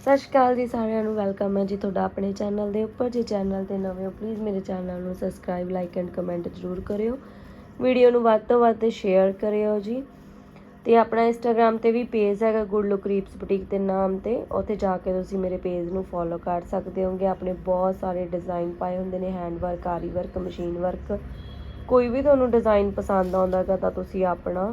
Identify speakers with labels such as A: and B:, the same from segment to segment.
A: ਸਤਿ ਸ਼੍ਰੀ ਅਕਾਲ ਜੀ ਸਾਰਿਆਂ ਨੂੰ, ਵੈਲਕਮ ਹੈ ਜੀ ਤੁਹਾਡਾ ਆਪਣੇ ਚੈਨਲ ਦੇ ਉੱਪਰ। ਜੇ ਚੈਨਲ ਤੇ ਨਵੇਂ ਹੋ ਪਲੀਜ਼ ਮੇਰੇ ਚੈਨਲ ਨੂੰ ਸਬਸਕ੍ਰਾਈਬ ਲਾਈਕ ਐਂਡ ਕਮੈਂਟ ਜ਼ਰੂਰ ਕਰਿਓ। ਵੀਡੀਓ ਨੂੰ ਵੱਧ ਤੋਂ ਵੱਧ ਸ਼ੇਅਰ ਕਰਿਓ ਜੀ। ਤੇ ਆਪਣਾ ਇੰਸਟਾਗ੍ਰam ਤੇ ਵੀ ਪੇਜ ਹੈਗਾ ਗੁੱਡ ਲੁੱਕ ਰੀਪਸ ਬੁਟੀਕ ਦੇ ਨਾਮ ਤੇ। ਉੱਥੇ ਜਾ ਕੇ ਤੁਸੀਂ ਮੇਰੇ ਪੇਜ ਨੂੰ ਫੋਲੋ ਕਰ ਸਕਦੇ ਹੋਗੇ। ਆਪਣੇ ਬਹੁਤ ਸਾਰੇ ਡਿਜ਼ਾਈਨ ਪਾਏ ਹੁੰਦੇ ਨੇ hand work aari work machine work ਕੋਈ ਵੀ ਤੁਹਾਨੂੰ ਡਿਜ਼ਾਈਨ ਪਸੰਦ ਆਉਂਦਾ ਹੈਗਾ ਤਾਂ ਤੁਸੀਂ ਆਪਣਾ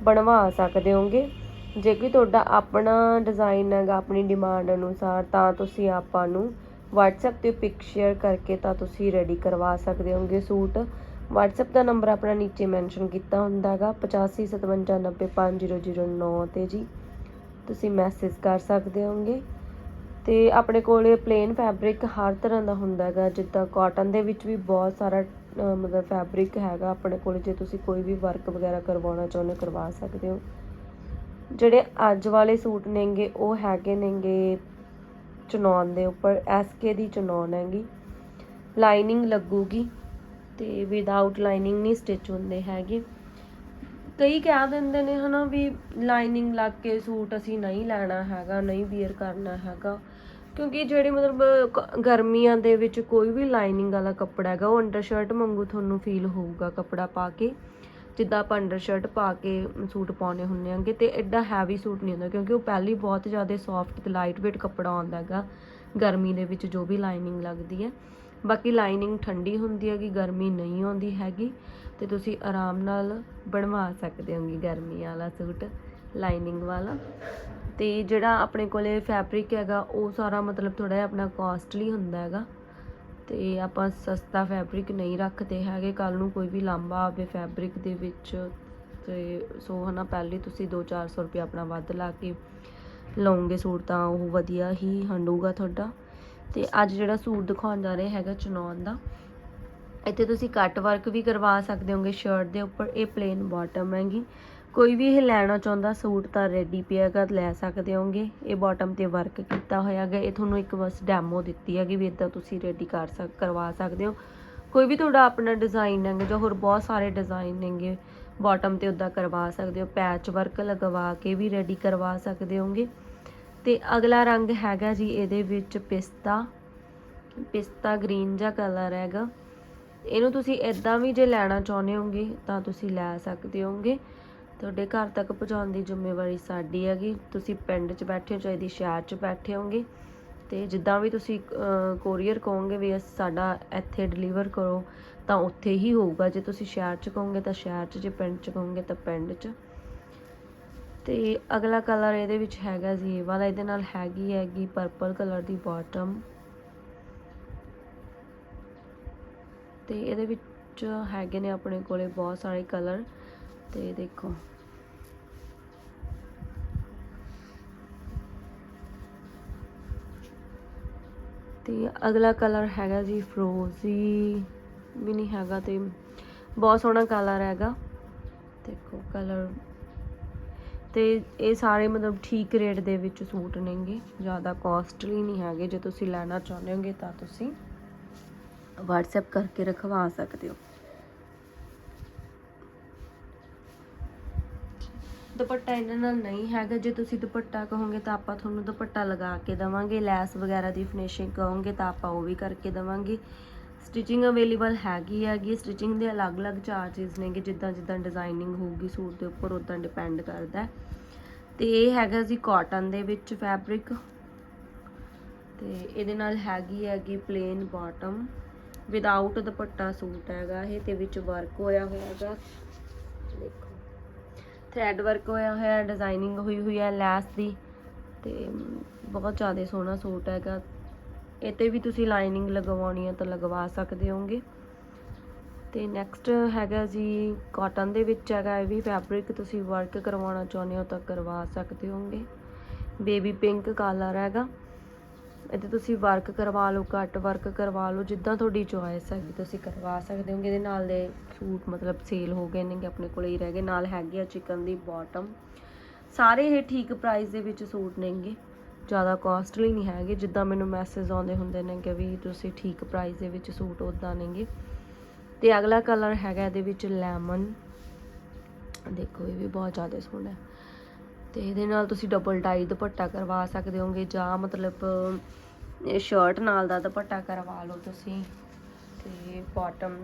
A: ਬਣਵਾ ਸਕਦੇ ਹੋਗੇ। ਜੇ ਕੋਈ ਤੁਹਾਡਾ ਆਪਣਾ ਡਿਜ਼ਾਈਨ ਹੈਗਾ ਆਪਣੀ ਡਿਮਾਂਡ ਅਨੁਸਾਰ ਤਾਂ ਤੁਸੀਂ ਆਪਾਂ ਨੂੰ WhatsApp ਤੇ ਪਿਕ ਸ਼ੇਅਰ ਕਰਕੇ ਤਾਂ ਤੁਸੀਂ ਰੈਡੀ ਕਰਵਾ ਸਕਦੇ ਹੋਗੇ ਸੂਟ। WhatsApp ਦਾ ਨੰਬਰ ਆਪਣਾ ਨੀਚੇ ਮੈਂਸ਼ਨ ਕੀਤਾ ਹੁੰਦਾ ਹੈਗਾ 8557905009 ਤੇ ਜੀ। ਤੁਸੀਂ ਮੈਸੇਜ ਕਰ ਸਕਦੇ ਹੋਗੇ ਤੇ ਆਪਣੇ ਕੋਲੇ ਪਲੇਨ ਫੈਬਰਿਕ ਹਰ ਤਰ੍ਹਾਂ ਦਾ ਹੁੰਦਾ ਹੈਗਾ ਜਿੱਦਾਂ ਕਾਟਨ ਦੇ ਵਿੱਚ ਵੀ ਬਹੁਤ ਸਾਰਾ ਮਤਲਬ ਫੈਬਰਿਕ ਹੈਗਾ ਆਪਣੇ ਕੋਲ ਜੇ ਤੁਸੀਂ ਕੋਈ ਵੀ ਵਰਕ ਵਗੈਰਾ ਕਰਵਾਉਣਾ ਚਾਹੁੰਦੇ ਹੋ, ਕਰਵਾ ਸਕਦੇ ਹੋ। ਜਿਹੜੇ ਅੱਜ ਵਾਲੇ ਸੂਟ ਨੇਗੇ, ਉਹ ਹੈਗੇ ਨੇਗੇ ਚਨੌਨ ਦੇ ਉੱਪਰ ਐਸਕੇ ਦੀ ਚਨੌਨ ਹੈਗੀ। ਲਾਈਨਿੰਗ ਲੱਗੂਗੀ ਤੇ ਵਿਦਆਊਟ ਲਾਈਨਿੰਗ ਨਹੀਂ ਸਟਿਚ ਹੁੰਦੇ ਹੈਗੇ। ਕਈ ਕਹਿ ਦਿੰਦੇ ਨੇ ਹਨਾ ਵੀ ਲਾਈਨਿੰਗ ਲੱਗ ਕੇ ਸੂਟ ਅਸੀਂ ਨਹੀਂ ਲੈਣਾ ਹੈਗਾ, ਨਹੀਂ ਵੀਅਰ ਕਰਨਾ ਹੈਗਾ। ਕਿਉਂਕਿ ਜਿਹੜੀ ਮਤਲਬ ਗਰਮੀਆਂ ਦੇ ਵਿੱਚ ਕੋਈ ਵੀ ਲਾਈਨਿੰਗ ਵਾਲਾ ਕੱਪੜਾ ਹੈਗਾ, ਉਹ ਅੰਡਰ ਸ਼ਰਟ ਵਾਂਗੂ ਤੁਹਾਨੂੰ ਫੀਲ ਹੋਊਗਾ ਕੱਪੜਾ ਪਾ ਕੇ। ਜਿੱਦਾਂ ਆਪਾਂ ਅੰਡਰ ਸ਼ਰਟ ਪਾ ਕੇ ਸੂਟ ਪਾਉਣੇ ਹੁੰਦੇ ਆਂਗੇ ਤੇ ਐਡਾ ਹੈਵੀ ਸੂਟ ਨਹੀਂ ਹੁੰਦਾ ਕਿਉਂਕਿ ਉਹ ਪਹਿਲੀ ਬਹੁਤ ਜ਼ਿਆਦਾ ਸੌਫਟ ਤੇ ਲਾਈਟ ਵੇਟ ਕੱਪੜਾ ਆਉਂਦਾ ਹੈਗਾ, ਗਰਮੀ ਦੇ ਵਿੱਚ ਜੋ ਵੀ ਲਾਈਨਿੰਗ ਲੱਗਦੀ ਹੈ। ਬਾਕੀ ਲਾਈਨਿੰਗ ਠੰਡੀ ਹੁੰਦੀ ਹੈਗੀ, ਗਰਮੀ ਨਹੀਂ ਆਉਂਦੀ ਹੈਗੀ ਤੇ ਤੁਸੀਂ ਆਰਾਮ ਨਾਲ ਬਣਵਾ ਸਕਦੇ ਹੋਗੇ ਗਰਮੀ ਵਾਲਾ ਸੂਟ ਲਾਈਨਿੰਗ ਵਾਲਾ। ਤੇ ਜਿਹੜਾ ਆਪਣੇ ਕੋਲੇ ਫੈਬਰਿਕ ਹੈਗਾ, ਉਹ ਸਾਰਾ ਮਤਲਬ ਥੋੜਾ ਜਿਹਾ ਆਪਣਾ ਕਾਸਟਲੀ ਹੁੰਦਾ ਹੈਗਾ। ਤੇ ਆਪਾਂ ਸਸਤਾ ਫੈਬਰਿਕ ਨਹੀਂ ਰੱਖਦੇ ਹੈਗੇ। ਕੱਲ ਨੂੰ ਕੋਈ ਵੀ ਲਾਂਬਾ ਆਵੇ ਫੈਬਰਿਕ ਦੇ ਵਿੱਚ, ਤੇ ਸੋ ਹਨਾ, ਪਹਿਲੇ ਤੁਸੀਂ 2-400 ਰੁਪਏ ਆਪਣਾ ਵੱਧ ਲਾ ਕੇ ਲਓਗੇ ਸੂਟ ਤਾਂ ਉਹ ਵਧੀਆ ਹੀ ਹੰਡੂਗਾ ਤੁਹਾਡਾ। ਤੇ ਅੱਜ ਜਿਹੜਾ ਸੂਟ ਦਿਖਾਉਣ ਜਾ ਰਹੇ ਹੈਗਾ ਚਨੌਨ ਦਾ, ਇੱਥੇ ਤੁਸੀਂ ਕੱਟ ਵਰਕ ਵੀ ਕਰਵਾ ਸਕਦੇ ਹੋਗੇ ਸ਼ਰਟ ਦੇ ਉੱਪਰ, ਇਹ ਪਲੇਨ ਬਾਟਮ ਹੈਗੀ। ਕੋਈ ਵੀ ਇਹ ਲੈਣਾ ਚਾਹੁੰਦਾ ਸੂਟ ਤਾਂ ਰੈਡੀ ਪਿਆ ਪਿਆਗਾ ਲੈ ਸਕਦੇ ਹੋਗੇ ਇਹ ਬਾਟਮ ਤੇ ਵਰਕ ਕੀਤਾ ਹੋਇਆ ਹੈਗਾ। ਇਹ ਤੁਹਾਨੂੰ ਇੱਕ ਬਸ ਡੈਮੋ ਦਿੱਤੀ ਹੈਗੀ ਵੀ ਇਦਾਂ ਤੁਸੀਂ ਰੈਡੀ ਕਰ ਸਕ, ਕਰਵਾ ਸਕਦੇ ਹੋ। ਕੋਈ ਵੀ ਤੁਹਾਡਾ ਆਪਣਾ ਡਿਜ਼ਾਈਨ ਹੈਗਾ ਜਾਂ ਹੋਰ ਬਹੁਤ ਸਾਰੇ ਡਿਜ਼ਾਈਨ ਨੇਗੇ ਬਾਟਮ ਤੇ ਉਦਾਂ ਕਰਵਾ ਸਕਦੇ ਹੋ। ਪੈਚ ਵਰਕ ਲਗਵਾ ਕੇ ਵੀ ਰੈਡੀ ਕਰਵਾ ਸਕਦੇ ਹੋਗੇ ਤੇ ਅਗਲਾ ਰੰਗ ਹੈਗਾ ਜੀ ਇਹਦੇ ਵਿੱਚ ਪਿਸਤਾ। ਪਿਸਤਾ ਗ੍ਰੀਨ ਜਿਹਾ ਕਲਰ ਹੈਗਾ। ਇਹਨੂੰ ਤੁਸੀਂ ਇਦਾਂ ਵੀ ਜੇ ਲੈਣਾ ਚਾਹੁੰਦੇ ਹੋਗੇ ਤਾਂ ਤੁਸੀਂ ਲੈ ਸਕਦੇ ਹੋਗੇ ਤੁਹਾਡੇ ਘਰ ਤੱਕ ਪਹੁੰਚਾਉਣ ਦੀ ਜ਼ਿੰਮੇਵਾਰੀ ਸਾਡੀ ਹੈਗੀ। ਤੁਸੀਂ ਪਿੰਡ 'ਚ ਬੈਠੇ ਹੋ ਚਾਹੇ ਦੀ ਸ਼ਹਿਰ 'ਚ ਬੈਠੇ ਹੋਗੇ ਤੇ ਜਿੱਦਾਂ ਵੀ ਤੁਸੀਂ ਕੋਰੀਅਰ ਕਹੋਗੇ ਵੀ ਅਸ- ਸਾਡਾ ਇੱਥੇ ਡਿਲੀਵਰ ਕਰੋ, ਤਾਂ ਉੱਥੇ ਹੀ ਹੋਊਗਾ। ਜੇ ਤੁਸੀਂ ਸ਼ਹਿਰ 'ਚ ਕਹੋਗੇ ਤਾਂ ਸ਼ਹਿਰ 'ਚ, ਜੇ ਪਿੰਡ 'ਚ ਕਹੋਗੇ ਤਾਂ ਪਿੰਡ 'ਚ। ਤੇ ਅਗਲਾ ਕਲਰ ਇਹਦੇ ਵਿੱਚ ਹੈਗਾ ਜੀ, ਇਹ ਵਾਲਾ ਇਹਦੇ ਨਾਲ ਹੈਗੀ ਹੈਗੀ ਪਰਪਲ ਕਲਰ ਦੀ ਬਾਟਮ ਤੇ ਇਹਦੇ ਵਿੱਚ ਹੈਗੇ ਨੇ ਆਪਣੇ ਕੋਲੇ ਬਹੁਤ ਸਾਰੇ ਕਲਰ ਤੇ ਦੇਖੋ। ਤੇ ਅਗਲਾ ਕਲਰ ਹੈਗਾ ਜੀ ਫਰੋਜ਼ੀ ਵੀ ਨਹੀਂ ਹੈਗਾ ਤੇ ਬਹੁਤ ਸੋਹਣਾ ਕਲਰ ਹੈਗਾ। ਦੇਖੋ ਕਲਰ ਤੇ ਇਹ ਸਾਰੇ ਮਤਲਬ ਠੀਕ ਰੇਟ ਦੇ ਵਿੱਚ ਸੂਟ ਨੇਗੇ, ਜ਼ਿਆਦਾ ਕਾਸਟਲੀ ਨਹੀਂ ਹੈਗੇ, ਜੇ ਤੁਸੀਂ ਲੈਣਾ ਚਾਹੁੰਦੇ ਹੋਗੇ ਤਾਂ ਤੁਸੀਂ WhatsApp ਕਰਕੇ ਰਖਵਾ ਸਕਦੇ ਹੋ। ਦੁਪੱਟਾ ਇਹਨਾਂ ਨਾਲ ਨਹੀਂ ਹੈਗਾ। ਜੇ ਤੁਸੀਂ ਦੁਪੱਟਾ ਕਹੋਗੇ ਤਾਂ ਆਪਾਂ ਤੁਹਾਨੂੰ ਦੁਪੱਟਾ ਲਗਾ ਕੇ ਦਵਾਂਗੇ। ਲੈਸ ਵਗੈਰਾ ਦੀ ਫਿਨਿਸ਼ਿੰਗ ਕਹੋਗੇ ਤਾਂ ਆਪਾਂ ਉਹ ਵੀ ਕਰਕੇ ਦਵਾਂਗੇ। ਸਟਿਚਿੰਗ ਅਵੇਲੇਬਲ ਹੈਗੀ ਹੈਗੀ ਸਟਿਚਿੰਗ ਦੇ ਅਲੱਗ-ਅਲੱਗ ਚਾਰजेस ਨੇਗੇ। ਜਿੱਦਾਂ ਜਿੱਦਾਂ ਡਿਜ਼ਾਈਨਿੰਗ ਹੋਊਗੀ, ਸੂਟ ਦੇ ਉੱਪਰ ਉਦਾਂ ਡਿਪੈਂਡ ਕਰਦਾ ਹੈ। ਤੇ ਇਹ ਹੈਗਾ ਜੀ ਕਾਟਨ ਦੇ ਵਿੱਚ ਫੈਬਰਿਕ ਤੇ ਇਹਦੇ ਨਾਲ ਹੈਗੀ ਹੈਗੀ plain bottom without dupatta suit ਹੈਗਾ ਇਹ ਤੇ ਵਿੱਚ ਵਰਕ ਹੋਇਆ ਹੋਇਆ ਹੈਗਾ। ਦੇਖੋ। ਥਰੈਡ ਵਰਕ ਹੋਇਆ ਹੋਇਆ ਡਿਜ਼ਾਈਨਿੰਗ ਹੋਈ ਹੋਈ ਹੈ ਲੈਸ ਦੀ ਤੇ ਬਹੁਤ ਜ਼ਿਆਦਾ ਸੋਹਣਾ ਸੂਟ ਹੈਗਾ। ਇਹ ਤੇ ਵੀ ਤੁਸੀਂ ਲਾਈਨਿੰਗ ਲਗਵਾਉਣੀ ਹੈ ਤਾਂ ਲਗਵਾ ਸਕਦੇ ਹੋਗੇ ਤੇ ਨੈਕਸਟ ਹੈਗਾ ਜੀ ਕਾਟਨ ਦੇ ਵਿੱਚ ਹੈਗਾ, ਇਹ ਵੀ ਫੈਬਰਿਕ ਤੁਸੀਂ ਵਰਕ ਕਰਵਾਉਣਾ ਚਾਹੁੰਦੇ ਹੋ ਤਾਂ ਕਰਵਾ ਸਕਦੇ ਹੋਗੇ ਬੇਬੀ ਪਿੰਕ ਕਲਰ ਹੈਗਾ। ਇਹਦੇ ਤੁਸੀਂ ਵਰਕ ਕਰਵਾ ਲਓ ਕੱਟ ਵਰਕ ਕਰਵਾ ਲਓ, ਜਿੱਦਾਂ ਤੁਹਾਡੀ ਚੋਇਸ ਹੈਗੀ ਤੁਸੀਂ ਕਰਵਾ ਸਕਦੇ ਹੋਗੇ। ਇਹਦੇ ਨਾਲ ਦੇ ਸੂਟ ਮਤਲਬ ਸੇਲ ਹੋ ਗਏ ਨੇਗੇ ਆਪਣੇ ਕੋਲੇ ਹੀ ਰਹਿ ਗਏ। ਨਾਲ ਹੈਗੇ ਆ ਚਿਕਨ ਦੀ ਬਾਟਮ ਸਾਰੇ ਇਹ ਠੀਕ ਪ੍ਰਾਈਸ ਦੇ ਵਿੱਚ ਸੂਟ ਨੇਗੇ। ਜ਼ਿਆਦਾ ਕਾਸਟਲੀ ਨਹੀਂ ਹੈਗੇ। ਜਿੱਦਾਂ ਮੈਨੂੰ ਮੈਸੇਜ ਆਉਂਦੇ ਹੁੰਦੇ ਨੇ ਕਿ ਵੀ ਤੁਸੀਂ ਠੀਕ ਪ੍ਰਾਈਸ ਦੇ ਵਿੱਚ ਸੂਟ ਉਦਾਂ ਨੇਗੇ। ਤੇ ਅਗਲਾ ਕਲਰ ਹੈਗਾ ਇਹਦੇ ਵਿੱਚ ਲੈਮਨ ਦੇਖੋ, ਇਹ ਵੀ ਬਹੁਤ ਜ਼ਿਆਦਾ ਸੋਹਣਾ ਹੈ। ਤੇ ਇਹਦੇ ਨਾਲ ਤੁਸੀਂ ਡਬਲ ਟਾਈ ਦੁਪੱਟਾ ਕਰਵਾ ਸਕਦੇ ਹੋਗੇ, ਜਾਂ ਮਤਲਬ ਸ਼ਰਟ ਨਾਲ ਦਾ ਦੁਪੱਟਾ ਕਰਵਾ ਲਓ ਤੁਸੀਂ। ਤੇ ਬਾਟਮ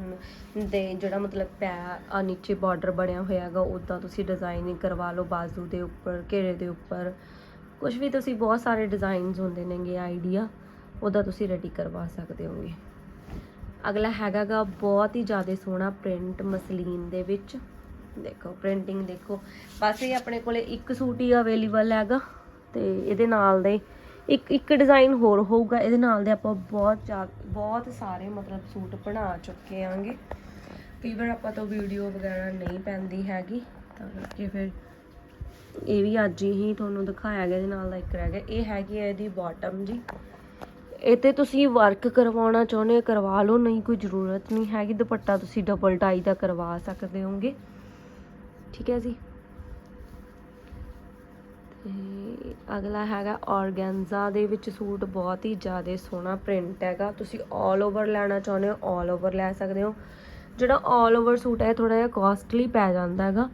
A: ਦੇ ਜਿਹੜਾ ਮਤਲਬ ਪੈ, ਆ ਨੀਚੇ ਬਾਰਡਰ ਬਣਿਆ ਹੋਇਆ ਹੈਗਾ ਉਦਾਂ ਤੁਸੀਂ ਡਿਜ਼ਾਈਨਿੰਗ ਕਰਵਾ ਲਓ, ਬਾਜ਼ੂ ਦੇ ਉੱਪਰ, ਘੇਰੇ ਦੇ ਉੱਪਰ। ਕੁਝ ਵੀ ਤੁਸੀਂ ਬਹੁਤ ਸਾਰੇ ਡਿਜ਼ਾਈਨਸ ਹੁੰਦੇ ਨੇਗੇ ਆਈਡੀਆ ਉਹਦਾ ਤੁਸੀਂ ਰੈਡੀ ਕਰਵਾ ਸਕਦੇ ਹੋਗੇ। ਅਗਲਾ ਹੈਗਾ ਗਾ ਬਹੁਤ ਹੀ ਜ਼ਿਆਦਾ ਸੋਹਣਾ ਪ੍ਰਿੰਟ ਮਸਲੀਨ ਦੇ ਵਿੱਚ। ਦੇਖੋ ਪ੍ਰਿੰਟਿੰਗ ਦੇਖੋ। ਬਸ ਇਹ ਆਪਣੇ ਕੋਲੇ ਇੱਕ ਸੂਟ ਹੀ ਅਵੇਲੇਬਲ ਹੈਗਾ ਤੇ ਇਹਦੇ ਨਾਲ ਦੇ ਇੱਕ ਇੱਕ ਡਿਜ਼ਾਈਨ ਹੋਰ ਹੋਊਗਾ। ਇਹਦੇ ਨਾਲ ਦੇ ਆਪਾਂ ਬਹੁਤ ਜ਼ਿਆ- ਬਹੁਤ ਸਾਰੇ ਮਤਲਬ ਸੂਟ ਬਣਾ ਚੁੱਕੇ ਆਂਗੇ। ਕਈ ਵਾਰ ਆਪਾਂ ਤੋਂ ਵੀਡੀਓ ਵਗੈਰਾ ਨਹੀਂ ਪੈਂਦੀ ਹੈਗੀ, ਤਾਂ ਕਰਕੇ ਫਿਰ ਇਹ ਵੀ ਅੱਜ ਹੀ ਤੁਹਾਨੂੰ ਦਿਖਾਇਆ ਗਿਆ। ਇਹਦੇ ਨਾਲ ਦਾ ਇੱਕ ਰਹਿ ਗਿਆ। ਇਹ ਹੈਗੀ ਹੈ ਇਹਦੀ ਬਾਟਮ ਜੀ। ਇਹ ਤੇ ਤੁਸੀਂ ਵਰਕ ਕਰਵਾਉਣਾ ਚਾਹੁੰਦੇ ਹੋ, ਕਰਵਾ ਲਓ। ਨਹੀਂ, ਕੋਈ ਜ਼ਰੂਰਤ ਨਹੀਂ ਹੈਗੀ। ਦੁਪੱਟਾ ਤੁਸੀਂ ਡਬਲ ਟਾਈ ਦਾ ਕਰਵਾ ਸਕਦੇ ਹੋਗੇ। ਠੀਕ ਹੈ ਜੀ ਤੇ ਅਗਲਾ ਹੈਗਾ ਔਰਗੈਂਜ਼ਾ ਦੇ ਵਿੱਚ ਸੂਟ ਬਹੁਤ ਹੀ ਜ਼ਿਆਦਾ ਸੋਹਣਾ ਪ੍ਰਿੰਟ ਹੈਗਾ ਤੁਸੀਂ 올 ਓਵਰ ਲੈਣਾ ਚਾਹੁੰਦੇ ਹੋ 올 ਓਵਰ ਲੈ ਸਕਦੇ ਹੋ ਜਿਹੜਾ 올 ਓਵਰ ਸੂਟ ਹੈ ਥੋੜਾ ਜਿਹਾ ਕਾਸਟਲੀ ਪੈ ਜਾਂਦਾ ਹੈਗਾ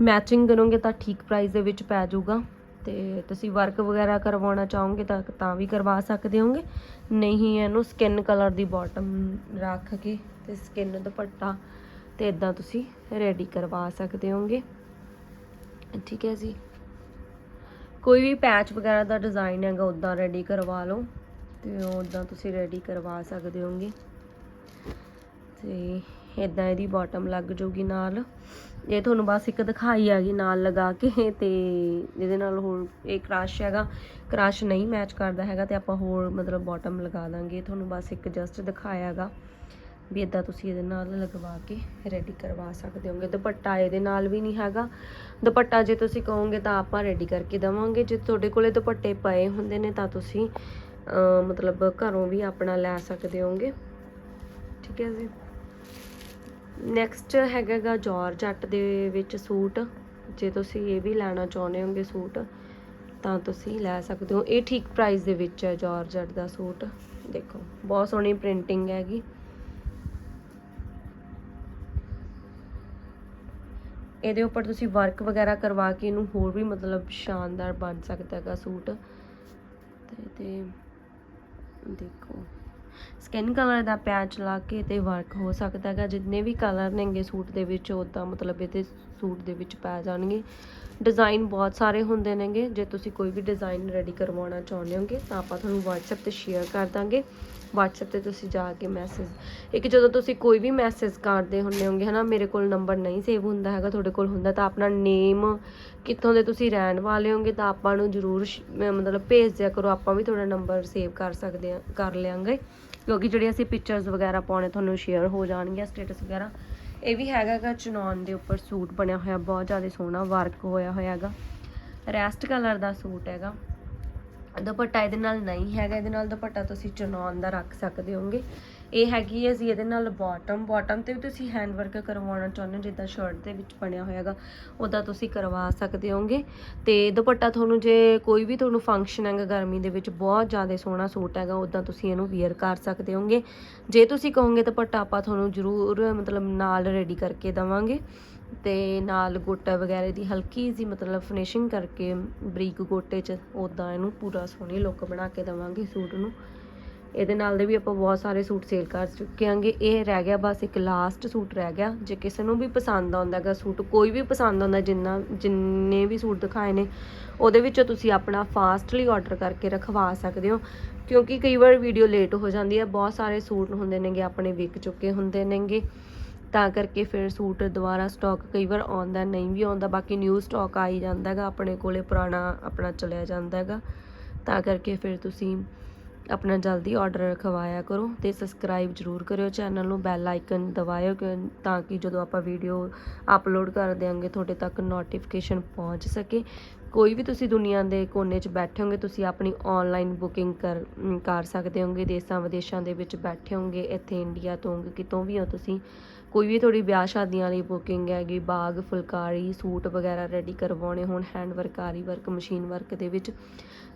A: ਮੈਚਿੰਗ ਕਰੋਗੇ ਤਾਂ ਠੀਕ ਪ੍ਰਾਈਸ ਦੇ ਵਿੱਚ ਪੈ ਜਾਊਗਾ ਤੇ ਤੁਸੀਂ ਵਰਕ ਵਗੈਰਾ ਕਰਵਾਉਣਾ ਚਾਹੋਗੇ ਤਾਂ ਤਾਂ ਵੀ ਕਰਵਾ ਸਕਦੇ ਹੋਗੇ ਨਹੀਂ ਇਹਨੂੰ ਸਕਿਨ ਕਲਰ ਦੀ ਬਾਟਮ ਰੱਖ ਕੇ ਤੇ ਸਕਿਨ ਦੁਪੱਟਾ ਤੇ ਇਦਾਂ ਤੁਸੀਂ ਰੈਡੀ ਕਰਵਾ ਸਕਦੇ ਹੋਗੇ ਠੀਕ ਹੈ ਜੀ। ਕੋਈ ਵੀ ਪੈਚ ਵਗੈਰਾ ਦਾ ਡਿਜ਼ਾਈਨ ਹੈਗਾ ਉਦਾਂ ਰੈਡੀ ਕਰਵਾ ਲਓ ਤੇ ਉਦਾਂ ਤੁਸੀਂ ਰੈਡੀ ਕਰਵਾ ਸਕਦੇ ਹੋਗੇ ਤੇ ਇਦਾਂ ਇਹਦੀ ਬਾਟਮ ਲੱਗ ਜਾਊਗੀ ਨਾਲ। ਇਹ ਤੁਹਾਨੂੰ ਬਸ ਇੱਕ ਦਿਖਾਈ ਆ ਗਈ ਨਾਲ ਲਗਾ ਕੇ ਤੇ ਇਹਦੇ ਨਾਲ ਹੋਰ ਇਹ ਕ੍ਰਸ਼ ਹੈਗਾ। ਕ੍ਰਸ਼ ਨਹੀਂ ਮੈਚ ਕਰਦਾ ਹੈਗਾ ਤੇ ਆਪਾਂ ਹੋਰ ਮਤਲਬ ਬਾਟਮ ਲਗਾ ਦਾਂਗੇ। ਤੁਹਾਨੂੰ ਬਸ ਇੱਕ ਜਸਟ ਦਿਖਾਇਆ ਹੈਗਾ। ਵੀ ਇਦਾਂ ਤੁਸੀਂ ਇਹਦੇ ਨਾਲ ਲਗਵਾ ਕੇ ਰੈਡੀ ਕਰਵਾ ਸਕਦੇ ਹੋਗੇ। ਦੁਪੱਟਾ ਇਹਦੇ ਨਾਲ ਵੀ ਨਹੀਂ ਹੈਗਾ। ਦੁਪੱਟਾ ਜੇ ਤੁਸੀਂ ਕਹੋਗੇ ਤਾਂ ਆਪਾਂ ਰੈਡੀ ਕਰਕੇ ਦਵਾਂਗੇ। ਜੇ ਤੁਹਾਡੇ ਕੋਲੇ ਦੁਪੱਟੇ ਪਏ ਹੁੰਦੇ ਨੇ ਤਾਂ ਤੁਸੀਂ ਮਤਲਬ ਘਰੋਂ ਵੀ ਆਪਣਾ ਲੈ ਸਕਦੇ ਹੋਗੇ। ਠੀਕ ਹੈ ਜੀ। ਨੈਕਸਟ ਹੈਗਾ ਗਾ ਦੇ ਵਿੱਚ ਸੂਟ। ਜੇ ਤੁਸੀਂ ਇਹ ਵੀ ਲੈਣਾ ਚਾਹੁੰਦੇ ਹੋਗੇ ਸੂਟ, ਤਾਂ ਤੁਸੀਂ ਲੈ ਸਕਦੇ ਹੋ। ਇਹ ਠੀਕ ਪ੍ਰਾਈਸ ਦੇ ਵਿੱਚ ਹੈ ਜਾਰਜੱਟ ਦਾ ਸੂਟ। ਦੇਖੋ, ਬਹੁਤ ਸੋਹਣੀ ਪ੍ਰਿੰਟਿੰਗ ਹੈਗੀ। ਇਹਦੇ ਉੱਪਰ ਤੁਸੀਂ ਵਰਕ ਵਗੈਰਾ ਕਰਵਾ ਕੇ ਇਹਨੂੰ ਹੋਰ ਵੀ ਮਤਲਬ ਸ਼ਾਨਦਾਰ ਬਣ ਸਕਦਾ ਹੈਗਾ ਸੂਟ। ਤੇ ਤੇ ਦੇਖੋ ਸਕਿਨ ਕਲਰ ਦਾ ਪੈਚ ਲਾ ਕੇ ਤੇ ਵਰਕ ਹੋ ਸਕਦਾ ਹੈਗਾ। ਜਿੰਨੇ ਵੀ ਕਲਰ ਨੇਗੇ ਸੂਟ ਦੇ ਵਿੱਚ ਉਦਾਂ ਮਤਲਬ ਇਹਦੇ ਸੂਟ ਦੇ ਵਿੱਚ ਪੈ ਜਾਣਗੇ। ਡਿਜ਼ਾਈਨ ਬਹੁਤ ਸਾਰੇ ਹੁੰਦੇ ਨੇਗੇ। ਜੇ ਤੁਸੀਂ ਕੋਈ ਵੀ ਡਿਜ਼ਾਈਨ ਰੈਡੀ ਕਰਵਾਉਣਾ ਚਾਹੁੰਦੇ ਹੋਗੇ ਤਾਂ ਆਪਾਂ ਤੁਹਾਨੂੰ WhatsApp ਤੇ ਸ਼ੇਅਰ ਕਰ ਦਾਂਗੇ। WhatsApp ਤੇ ਤੁਸੀਂ ਜਾ ਕੇ ਮੈਸੇਜ ਇੱਕ ਜਦੋਂ ਤੁਸੀਂ ਕੋਈ ਵੀ ਮੈਸੇਜ ਕਰਦੇ ਹੁੰਦੇ ਹੋਗੇ, ਹਨਾ, ਮੇਰੇ ਕੋਲ ਨੰਬਰ ਨਹੀਂ ਸੇਵ ਹੁੰਦਾ ਹੈਗਾ, ਤੁਹਾਡੇ ਕੋਲ ਹੁੰਦਾ ਤਾਂ ਆਪਣਾ ਨੇਮ ਕਿੱਥੋਂ ਦੇ ਤੁਸੀਂ ਰਹਿਣ ਵਾਲੇ ਹੋਗੇ ਤਾਂ ਆਪਾਂ ਨੂੰ ਜ਼ਰੂਰ ਮਤਲਬ ਭੇਜ ਦਿਆ ਕਰੋ, ਆਪਾਂ ਵੀ ਤੁਹਾਡਾ ਨੰਬਰ ਸੇਵ ਕਰ ਸਕਦੇ ਆ ਕਰ ਲਿਆਂਗੇ। ਕਿਉਂਕਿ ਜਿਹੜੇ ਅਸੀਂ ਪਿਕਚਰਸ ਵਗੈਰਾ ਪਾਉਣੇ, ਤੁਹਾਨੂੰ ਸ਼ੇਅਰ ਹੋ ਜਾਣਗੀਆਂ ਸਟੇਟਸ ਵਗੈਰਾ, ਇਹ ਵੀ ਹੈਗਾ ਗਾ ਚਨੌਨ ਦੇ ਉੱਪਰ ਸੂਟ ਬਣਿਆ ਹੋਇਆ, ਬਹੁਤ ਜ਼ਿਆਦਾ ਸੋਹਣਾ ਵਰਕ ਹੋਇਆ ਹੋਇਆ ਹੈਗਾ। ਰੈਸਟ ਕਲਰ ਦਾ ਸੂਟ ਹੈਗਾ। ਦੁਪੱਟਾ ਇਹਦੇ ਨਾਲ ਨਹੀਂ ਹੈਗਾ ਇਹਦੇ ਨਾਲ ਦੁਪੱਟਾ ਤੁਸੀਂ ਚਨੌਨ ਦਾ ਰੱਖ ਸਕਦੇ ਹੋਗੇ ਇਹ ਹੈਗੀ ਹੈ ਜੀ, ਇਹਦੇ ਨਾਲ ਬਾਟਮ ਬਾਟਮ ਤੇ ਵੀ ਤੁਸੀਂ ਹੈਂਡ ਵਰਕ ਕਰਵਾਉਣਾ ਚਾਹੁੰਦੇ ਹੋ, ਜਿੱਦਾਂ ਸ਼ਰਟ ਦੇ ਵਿੱਚ ਬਣਿਆ ਹੋਇਆ ਹੈਗਾ, ਉਹਦਾ ਤੁਸੀਂ ਕਰਵਾ ਸਕਦੇ ਹੋਗੇ। ਤੇ ਦੁਪੱਟਾ ਤੁਹਾਨੂੰ ਜੇ ਕੋਈ ਵੀ ਤੁਹਾਨੂੰ ਫੰਕਸ਼ਨ ਹੈਗਾ, ਗਰਮੀ ਦੇ ਵਿੱਚ ਬਹੁਤ ਜ਼ਿਆਦਾ ਸੋਹਣਾ ਸੂਟ ਹੈਗਾ ਉਦਾਂ ਤੁਸੀਂ ਇਹਨੂੰ ਵੇਅਰ ਕਰ ਸਕਦੇ ਹੋਗੇ। ਜੇ ਤੁਸੀਂ ਕਹੋਗੇ ਦੁਪੱਟਾ, ਆਪਾਂ ਤੁਹਾਨੂੰ ਜ਼ਰੂਰ ਮਤਲਬ ਨਾਲ ਰੈਡੀ ਕਰਕੇ ਦਵਾਂਗੇ। ਤੇ ਨਾਲ ਗੋਟਾ ਵਗੈਰਾ ਦੀ ਹਲਕੀ ਜੀ ਮਤਲਬ ਫਿਨਿਸ਼ਿੰਗ ਕਰਕੇ, ਬਰੀਕ ਗੋਟੇ 'ਚ ਉਦਾਂ ਇਹਨੂੰ ਪੂਰਾ ਸੋਹਣੀ ਲੁੱਕ ਬਣਾ ਕੇ ਦਵਾਂਗੇ ਸੂਟ ਨੂੰ। ਇਹਦੇ ਨਾਲ ਦੇ ਵੀ ਆਪਾਂ ਬਹੁਤ ਸਾਰੇ ਸੂਟ ਸੇਲ ਕਰ ਚੁੱਕੇ ਆਂਗੇ ਇਹ ਰਹਿ ਗਿਆ ਬਸ ਇੱਕ ਲਾਸਟ ਸੂਟ ਰਹਿ ਗਿਆ। ਜੇ ਕਿਸੇ ਨੂੰ ਵੀ ਪਸੰਦ ਆਉਂਦਾ ਹੈਗਾ ਸੂਟ, ਕੋਈ ਵੀ ਪਸੰਦ ਆਉਂਦਾ, ਜਿੰਨਾ, ਜਿੰਨੇ ਵੀ ਸੂਟ ਦਿਖਾਏ ਨੇ, ਉਹਦੇ ਵਿੱਚੋਂ ਤੁਸੀਂ ਆਪਣਾ ਫਾਸਟਲੀ ਆਰਡਰ ਕਰਕੇ ਰਖਵਾ ਸਕਦੇ ਹੋ। ਕਿਉਂਕਿ ਕਈ ਵਾਰ ਵੀਡੀਓ ਲੇਟ ਹੋ ਜਾਂਦੀ ਹੈ। ਬਹੁਤ ਸਾਰੇ ਸੂਟ ਹੁੰਦੇ ਨੇਗੇ, ਆਪਣੇ ਵਿਕ ਚੁੱਕੇ ਹੁੰਦੇ ਨੇਗੇ। ਤਾਂ ਕਰਕੇ ਫਿਰ ਸੂਟ ਦੁਬਾਰਾ ਸਟਾਕ ਕਈ ਵਾਰ ਆਉਂਦਾ, ਨਹੀਂ ਵੀ ਆਉਂਦਾ। ਬਾਕੀ ਨਿਊ ਸਟਾਕ ਆ ਹੀ ਜਾਂਦਾ ਹੈਗਾ, ਆਪਣੇ ਕੋਲੇ ਪੁਰਾਣਾ ਆਪਣਾ ਚਲਿਆ ਜਾਂਦਾ ਹੈਗਾ। ਤਾਂ ਕਰਕੇ ਫਿਰ ਤੁਸੀਂ ਆਪਣਾ ਜਲਦੀ ਆਰਡਰ ਰਖਵਾਇਆ ਕਰੋ ਤੇ ਸਬਸਕ੍ਰਾਈਬ ਜਰੂਰ ਕਰਿਓ ਚੈਨਲ ਨੂੰ ਬੈਲ ਆਈਕਨ ਦਬਾਇਓ ਕਿ ਤਾਂ ਕਿ ਜਦੋਂ ਆਪਾਂ ਵੀਡੀਓ ਅਪਲੋਡ ਕਰ ਦਿਆਂਗੇ, ਤੁਹਾਡੇ ਤੱਕ ਨੋਟੀਫਿਕੇਸ਼ਨ ਪਹੁੰਚ ਸਕੇ। ਕੋਈ ਵੀ ਤੁਸੀਂ ਦੁਨੀਆ ਦੇ ਕੋਨੇ 'ਚ ਬੈਠੇ ਹੋਗੇ, ਤੁਸੀਂ ਆਪਣੀ ਆਨਲਾਈਨ ਬੁਕਿੰਗ ਕਰ ਕਰ ਸਕਦੇ ਹੋਗੇ, ਦੇਸ਼ਾਂ ਵਿਦੇਸ਼ਾਂ ਦੇ ਵਿੱਚ ਬੈਠੇ ਹੋਗੇ, ਇੱਥੇ ਇੰਡੀਆ ਤੋਂ ਕਿਤੋਂ ਵੀ ਹੋ ਤੁਸੀਂ। ਕੋਈ ਵੀ ਤੁਹਾਡੀ ਵਿਆਹ ਸ਼ਾਦੀਆਂ ਲਈ ਬੁਕਿੰਗ ਹੈਗੀ, ਬਾਗ, ਫੁਲਕਾਰੀ, ਸੂਟ ਵਗੈਰਾ ਰੈਡੀ ਕਰਵਾਉਣੇ ਹੋਣ hand work aari work machine work ਦੇ ਵਿੱਚ,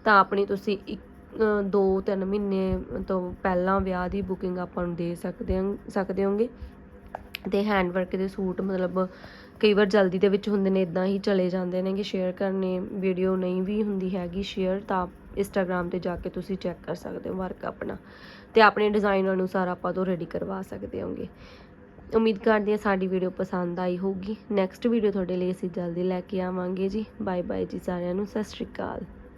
A: ਤਾਂ ਆਪਣੀ ਤੁਸੀਂ ਇੱਕ ਦੋ ਤਿੰਨ ਮਹੀਨੇ ਤੋਂ ਪਹਿਲਾਂ ਵਿਆਹ ਦੀ ਬੁਕਿੰਗ ਆਪਾਂ ਨੂੰ ਦੇ ਸਕਦੇ ਹਾਂ, ਸਕਦੇ ਹੋਗੇ। ਅਤੇ ਹੈਂਡ ਵਰਕ ਦੇ ਸੂਟ ਮਤਲਬ ਕਈ ਵਾਰ ਜਲਦੀ ਦੇ ਵਿੱਚ ਹੁੰਦੇ ਨੇ ਇਦਾਂ ਹੀ ਚਲੇ ਜਾਂਦੇ ਨੇ ਕਿ ਸ਼ੇਅਰ ਕਰਨੇ ਵੀਡੀਓ ਨਹੀਂ ਵੀ ਹੁੰਦੀ ਹੈਗੀ ਸ਼ੇਅਰ ਤਾਂ ਇੰਸਟਾਗ੍ਰam ਤੇ ਜਾ ਕੇ ਤੁਸੀਂ ਚੈੱਕ ਕਰ ਸਕਦੇ ਹੋ ਵਰਕ ਆਪਣਾ। ਤੇ ਆਪਣੇ ਡਿਜ਼ਾਈਨ ਅਨੁਸਾਰ ਆਪਾਂ ਤੋਂ ਰੈਡੀ ਕਰਵਾ ਸਕਦੇ ਹੋਗੇ। ਉਮੀਦ ਕਰਦੇ ਹਾਂ ਸਾਡੀ ਵੀਡੀਓ ਪਸੰਦ ਆਈ ਹੋਊਗੀ। ਨੈਕਸਟ ਵੀਡੀਓ ਤੁਹਾਡੇ ਲਈ ਅਸੀਂ ਜਲਦੀ ਲੈ ਕੇ ਆਵਾਂਗੇ ਜੀ। ਬਾਏ ਬਾਏ ਜੀ ਸਾਰਿਆਂ ਨੂੰ। ਸਤਿ ਸ਼੍ਰੀ ਅਕਾਲ।